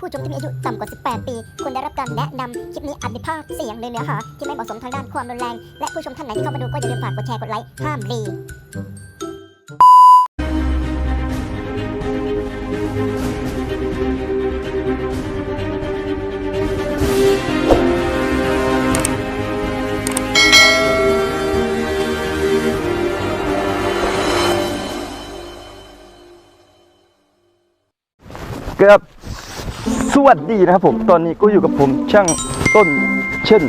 ผู้ชมที่มีอายุต่ำกว่า 18 ปีควรได้รับการแนะนำคลิปนี้อาจมีภาพเสียงหรือเนื้อหาที่ไม่เหมาะสมทางด้านความรุนแรง และผู้ชมท่านไหนที่เข้ามาดูก็อย่าลืมฝากกดแชร์กดไลค์ห้ามรีครับ วัสดีนะครับผมตอนนี้ก็อยู่กับผมช่างต้นเช่น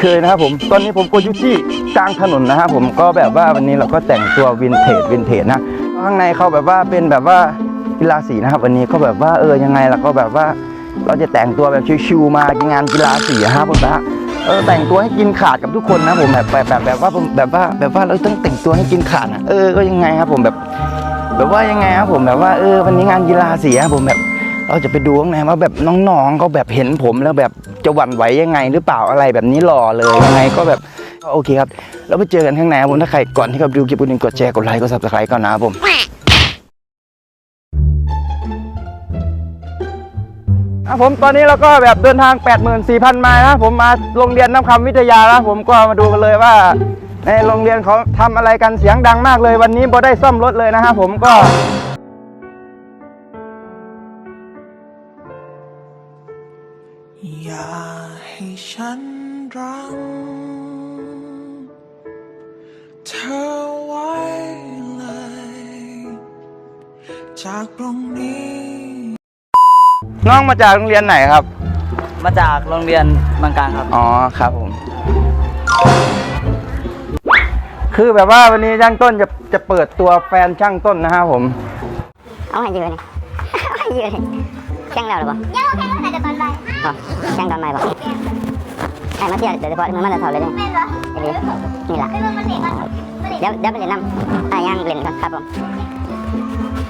เคยนะครับผม ตอนนี้ผมก็อยู่ที่กลางถนนนะครับผมก็แบบว่าวันนี้เราก็แต่งตัววินเทจวินเทจนะข้างในเขาแบบว่าเป็นแบบว่ากีฬาสีนะครับ วันนี้ก็แบบว่าเออยังไงล่ะก็แบบว่าเราจะแต่งตัวแบบชิวๆมางานกีฬาสีอะครับผมนะเออแต่งตัวให้กินขาดกับทุกคนนะผมแบบแบบแบบแบบว่าผมแบบว่าแบบว่าเราต้องแต่งตัวให้กินขาดนะเออก็ยังไงครับผมแบบ แบบว่ายังไงครับผมแบบว่าเออวันนี้งานกีฬาสีครับผมแบบ เราจะไปดูข้างในว่าแบบน้องๆเขาแบบเห็นผมแล้วแบบจะหวั่นไหวยังไง หรือเปล่าอะไรแบบนี้หล่อเลยยังไงก็แบบโอเคครับ แล้วไปเจอกันข้างในผมถ้าใครก่อนที่จะดูคลิปนี้กดแชร์กดไลค์กดซับสไครต์ก่อนนะครับผมครับผมตอนนี้เราก็แบบเดินทาง 84,000 ไมล์นะผมมาโรงเรียนน้ำคำวิทยาแล้วผมก็มาดูกันเลยว่า ในโรงเรียนเขาทำอะไรกันเสียงดังมากเลยวันนี้บ่ได้ซ่อมรถเลยนะครับผมก็ อย่าให้ฉันรัง เธอไว้เลย จากตรงนี้ น้องมาจากโรงเรียนไหนครับ มาจากโรงเรียนบางกลางครับ อ๋อครับผม คือแบบว่าวันนี้ช่างต้นจะจะเปิดตัวแฟนช่างต้นนะครับผม เอาให้ยืนนี่เอาให้ยืนนี่แข่งแล้วหรือเปล่ายังแข่งตั้งแต่ตอนบ่ายอ๋อแข่งตอนบ่ายป่ะไอ้มาเที่ยวเดี๋ยวเฉพาะมึงมาแต่เช้าเลยเนี่ยนี่แหละเดี๋ยวเดี๋ยวไปเล่นน้ำอะยังเล่นกันครับผม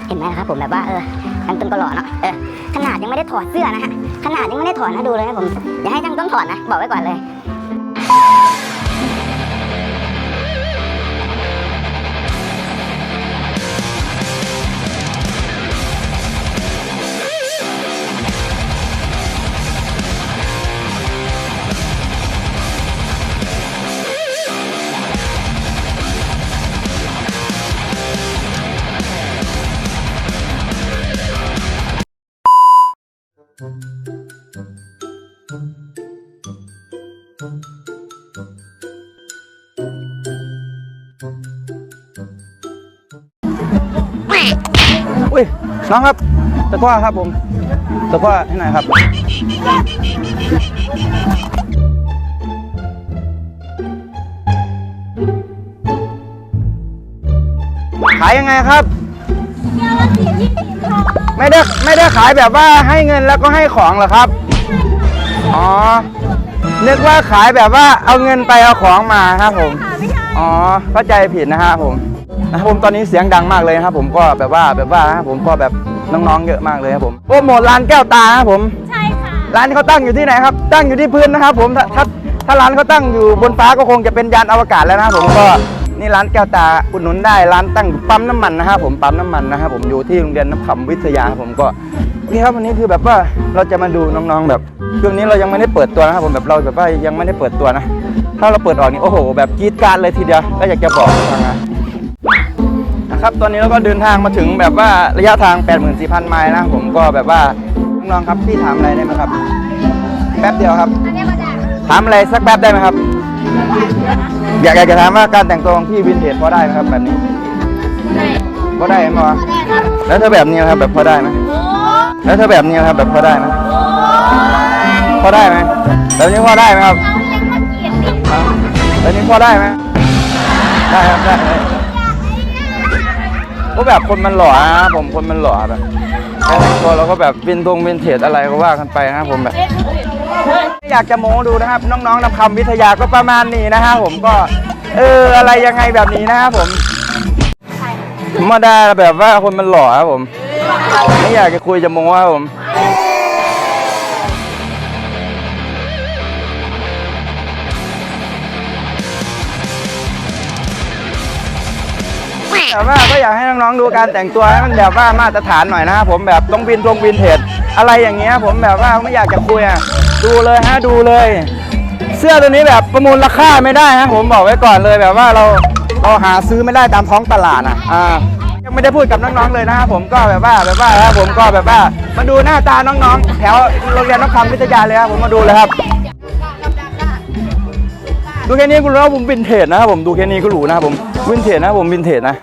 เห็นไหมนะครับผมแบบว่าเออช่างต้นก็หล่อเนาะเออขนาดยังไม่ได้ถอดเสื้อนะฮะขนาดยังไม่ได้ถอดนะดูเลยนะผมอย่าให้ช่างต้นถอดนะบอกไว้ก่อนเลย อุ้ยน้องครับตะกร้าครับผมตะกร้าที่ไหนครับ ขายยังไงครับ ไม่ได้ไม่ได้ขายแบบว่าให้เงินแล้วก็ให้ของเหรอครับ อ๋อ นึกว่าขายแบบว่าเอาเงินไปเอาของมาครับผม อ๋อ เข้าใจผิดนะครับผมนะครับผมตอนนี้เสียงดังมากเลยนะครับผมก็แบบว่าแบบว่านะครับผมก็แบบน้องๆเยอะมากเลยครับผมโปรโมทร้านแก้วตาครับผมใช่ค่ะร้านเขาตั้งอยู่ที่ไหนครับ ตั้งอยู่ที่พื้นนะครับผมถ้าถ้าถ้าร้านเขาตั้งอยู่บนฟ้าก็คงจะเป็นยานอวกาศแล้วนะครับผมก็นี่ร้านแก้วตาอุดหนุนได้ร้านตั้งอยู่ปั๊มน้ำมันนะครับผมปั๊มน้ำมันนะครับผมอยู่ที่โรงเรียนน้ำขำวิทยาครับผมก็ โอเครับวันนี้คือแบบว่าเราจะมาดูน้องๆแบบช่วงนี้เรายังไม่ได้เปิดตัวนะครับผมแบบเราแบบว่ายังไม่ได้เปิดตัวนะ ถ้าเราเปิดออกนี่โอ้โห แบบกรีดกรารเลยทีเดียวก็อยากจะบอกนะนะครับตอนนี้เราก็เดินทางมาถึงแบบว่าระยะทาง 84,000 ไมล์นะผมก็แบบว่าน้องๆครับพี่ถามอะไรได้ไหมครับ แป๊บเดียวครับ ถามอะไรสักแป๊บได้ไหมครับ อยากอยากจะถามว่าการแต่งตัวของพี่วินเทจพอได้ไหมครับแบบนี้พอได้ไหมวะแล้วถ้าแบบนี้นะครับแบบพอได้ไหม แล้วถ้าแบบนี้นะครับแบบพอได้ไหมพอได้ไหมแบบนี้พอได้ไหมครับแบบนี้พอได้ไหมได้ครับได้ได้ก็แบบคนมันหล่อนะผมคนมันหล่อแบบการแต่งตัวเราก็แบบวินตรงวินเทจอะไรก็ว่ากันไปนะครับผมแบบอยากจะโม้ดูนะครับ น้องๆนำคำวิทยาก็ประมาณนี้นะครับผมก็ เอออะไรยังไงแบบนี้นะครับผมธรรมดาแบบว่าคนมันหล่อครับผม ไม่อยากจะคุยจะโม้ครับผมแต่ว่าก็อยากให้น้องๆดูการแต่งตัวให้มันแบบว่ามาตรฐานหน่อยนะครับผมแบบต้องวินตรงวินเทจอะไรอย่างเงี้ยผมแบบว่าไม่อยากจะคุยอะดูเลยฮะดูเลย เสื้อตัวนี้แบบประมูลราคาไม่ได้ฮะผมบอกไว้ก่อนเลยแบบว่าเราเราหาซื้อไม่ได้ตามท้องตลาดอะอ่า ไม่ได้พูดกับน้องๆเลยนะครับผมก็แบบว่าแบบว่าครับผมก็แบบว่ามาดูหน้าตาน้องๆ แถวโรงเรียนนครวิทยาเลยครับผมมาดูเลยครับ ดูแค่นี้ก็รู้ว่าผมวินเทจนะครับผมดูแค่นี้ก็รู้นะครับผมวินเทจนะครับผมวินเทจนะ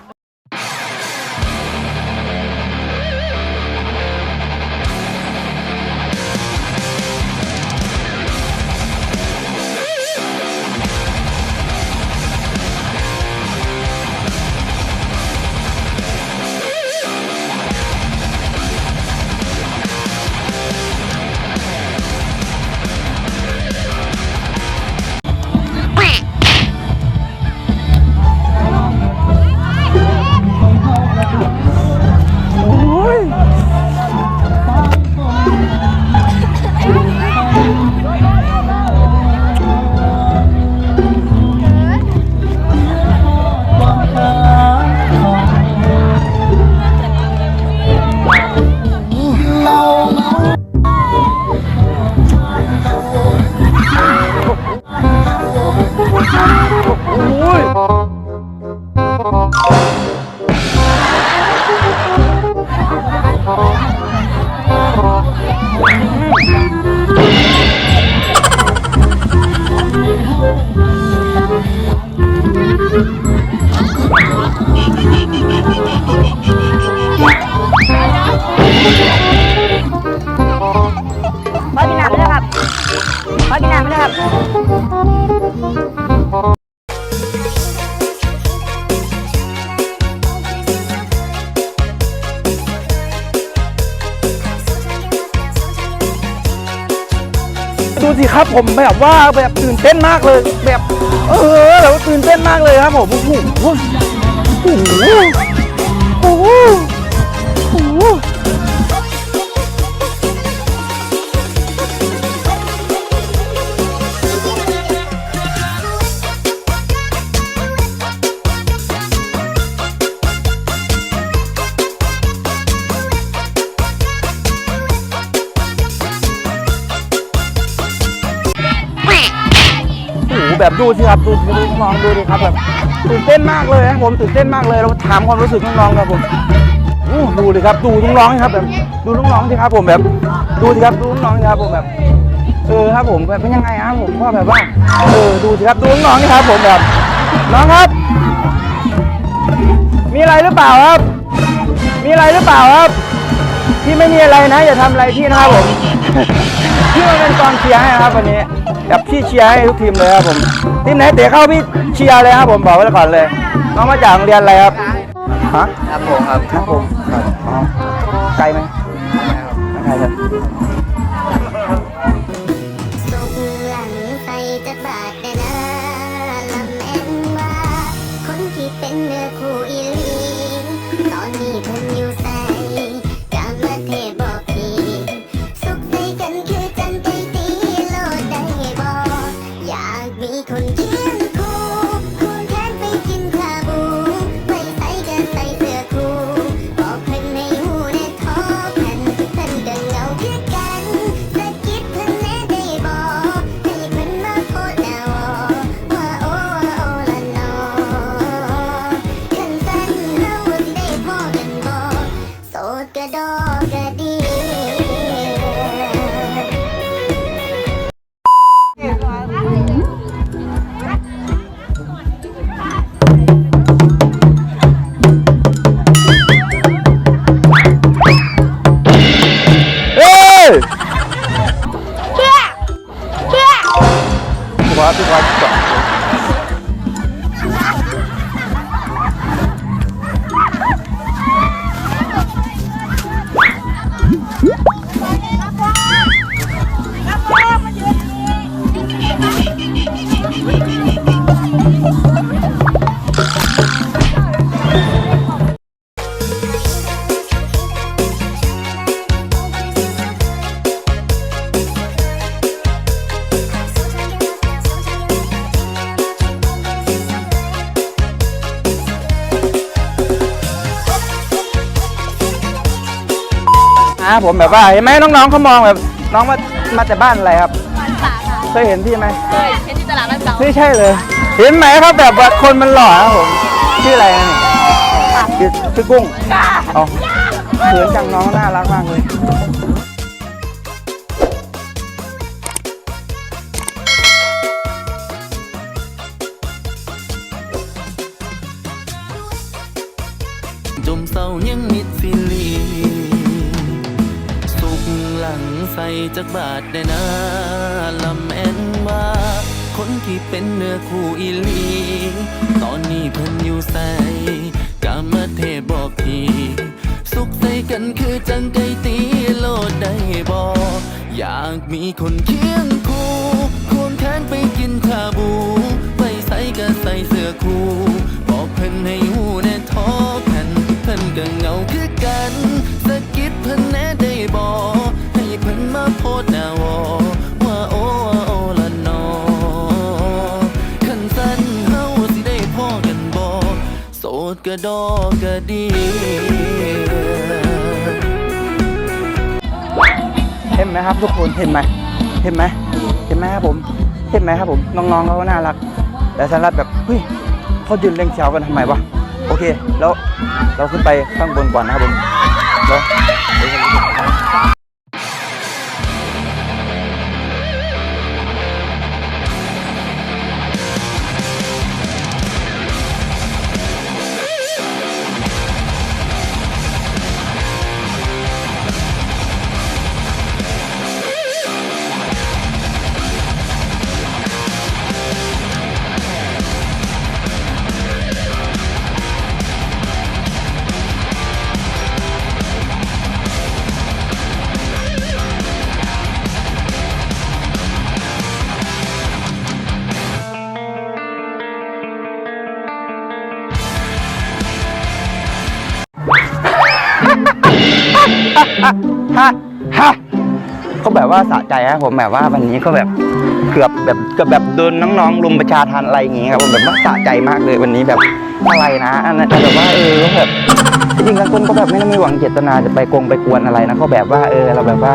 ดูสิครับผมแบบว่าแบบตื่นเต้นมากเลยแบบ เออแบบว่าตื่นเต้นมากเลยครับผมโอ้โหโอ้โหโอ้โห แบบดูสิครับดูดูน้องดูดิครับแบบตื่นเต้นมากเลยครับผมตื่นเต้นมากเลยเราถามความรู้สึกน้องๆครับผมดูดิครับดูน้องๆครับแบบดูน้องๆสิครับผมแบบดูสิครับดูน้องๆสิครับผมแบบเออครับผมแบบเป็นยังไงครับผมก็แบบว่าเออดูสิครับดูน้องๆนี่ครับผมแบบน้องครับ มีอะไรหรือเปล่าครับ มีอะไรหรือเปล่าครับพี่ไม่มีอะไรนะอย่าทำอะไรพี่นะครับผมพี่มาเป็นกองเชียร์ให้นะครับวันนี้ แบบพี่เชียร์ให้ทุกทีมเลยครับผมทีมไหนเตะเข้าพี่เชียร์เลยครับผมบอกไว้ก่อนเลยน้องมาจากโรงเรียนอะไรครับฮะครับผมครับครับผมครับอ๋อไกลไหมไม่ไกลครับสุกหลังใส่จักบาทได้นะลำแม่นว่าคนที่เป็นเนื้อคู่ ผมแบบว่าเห็นไหมน้องๆเขามองแบบน้องมามาจากบ้านอะไรครับเคยเห็นพี่ไหมเคยเห็นที่ตลาดบ้านเก่าไม่ใช่เลย เห็นไหมครับแบบว่าคนมันหล่อครับผมชื่ออะไรนะนี่ชื่อชื่อกุ้งอ๋อเขินจังน้องน่ารักมากเลย ใส่จากบาทได้นะลำแอนว่า คนที่เป็นเนื้อคู่อีลี ตอนนี้เพิ่นอยู่ใส่กามาเทพบอกทีสุขใส่กันคือจังไกตีโลดได้บอกอยากมีคนเคียงคู่ควงแขนไปกินชาบู ไปใส่ก็ใส่เสื้อคู่ นไหมครับ ทุกคนเห็นไหมเห็นไหมเห็นไหมครับผมเห็นไหมครับผมน้องๆเขาน่ารัก แต่สารับแบบเฮ้ยเขายืนเล่งเช้ากันทำไมวะโอเค แล้วเราขึ้นไปข้างบนก่อนนะครับผมแล้ว ฮะฮะก็แบบว่าสะใจครับผมแบบว่าวันนี้ก็แบบเกือบแบบเกือบแบบโดนน้องๆรุมประชาทันอะไรอย่างงี้ครับผมแบบว่าสะใจมากเลยวันนี้แบบอะไรนะอันนั้นแบบว่าเออแบบจริงๆแล้วคนก็แบบไม่ได้มีหวังเจตนาจะไปโกงไปกวนอะไรนะก็แบบว่าเออเราแบบว่า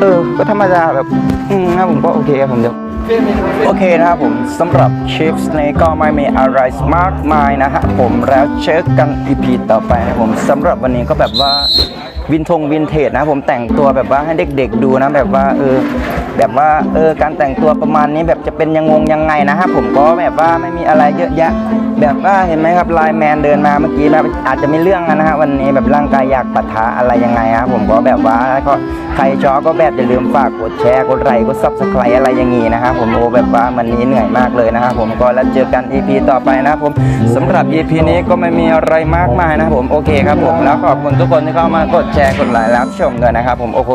เออ ก็ธรรมดาแบบอืมครับผมก็โอเคครับผมเดี๋ยว โอเคนะครับผมสำหรับชิปส์นี้ก็ไม่มีอะไรมากมายนะฮะผมแล้วเช็คกัน EP ต่อไปนะผมสำหรับวันนี้ก็แบบว่าวินทงวินเทจนะผมแต่งตัวแบบว่าให้เด็กๆดูนะแบบว่าเออแบบว่าเออการแต่งตัวประมาณนี้แบบจะเป็นยังงงยังไงนะฮะผมก็แบบว่าไม่มีอะไรเยอะแยะ แบบว่าเห็นไหมครับไลน์แมนเดินมาเมื่อกี้แบบอาจจะมีเรื่องนะฮะวันนี้แบบร่างกายอยากปะทะอะไรยังไงครับผมก็แบบว่าก็ใครชอบก็แบบอย่าลืมฝากกดแชร์กดไลค์กดซับสไครต์อะไรอย่างงี้นะครับผมโอ้แบบว่ามันนี้เหนื่อยมากเลยนะครับผมก็แล้วเจอกัน EP ต่อไปนะครับผมสำหรับ EP นี้ก็ไม่มีอะไรมากมายนะครับผมโอเคครับผมแล้วขอบคุณทุกคนที่เข้ามากดแชร์กดไลค์รับชมด้วยนะครับผมโอเค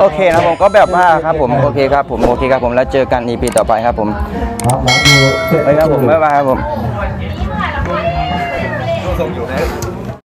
โอเคนะครับผมก็แบบว่าครับผมโอเคครับผมโอเคครับผมแล้วเจอกัน EP ต่อไปครับผมไปครับผมบ๊ายบายครับผม